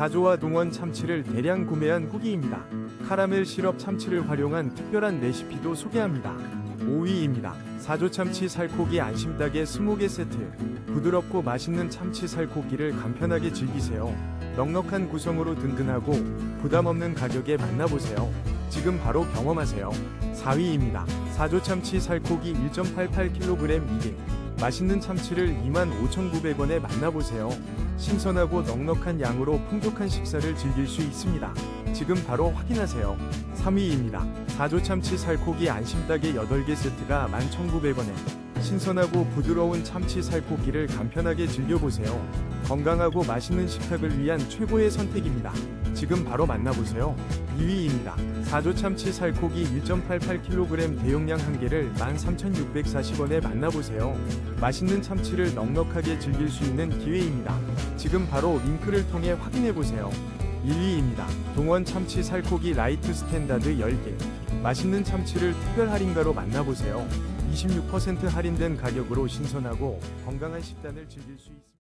사조와 동원 참치를 대량 구매한 후기입니다. 카라멜 시럽 참치를 활용한 특별한 레시피도 소개합니다. 5위입니다. 사조 참치 살코기 안심닭의 20개 세트. 부드럽고 맛있는 참치 살코기를 간편하게 즐기세요. 넉넉한 구성으로 든든하고 부담 없는 가격에 만나보세요. 지금 바로 경험하세요. 4위입니다. 사조 참치 살코기 1.88kg 2개. 맛있는 참치를 25,900원에 만나보세요. 신선하고 넉넉한 양으로 풍족한 식사를 즐길 수 있습니다. 지금 바로 확인하세요. 3위입니다. 사조 참치 살코기 안심닭의 8개 세트가 11,900원에 신선하고 부드러운 참치 살코기를 간편하게 즐겨보세요. 건강하고 맛있는 식탁을 위한 최고의 선택입니다. 지금 바로 만나보세요. 2위입니다. 사조 참치 살코기 1.88kg 대용량 1개를 13,640원에 만나보세요. 맛있는 참치를 넉넉하게 즐길 수 있는 기회입니다. 지금 바로 링크를 통해 확인해보세요. 1위입니다. 동원 참치 살코기 라이트 스탠다드 10개. 맛있는 참치를 특별 할인가로 만나보세요. 26% 할인된 가격으로 신선하고 건강한 식단을 즐길 수 있습니다.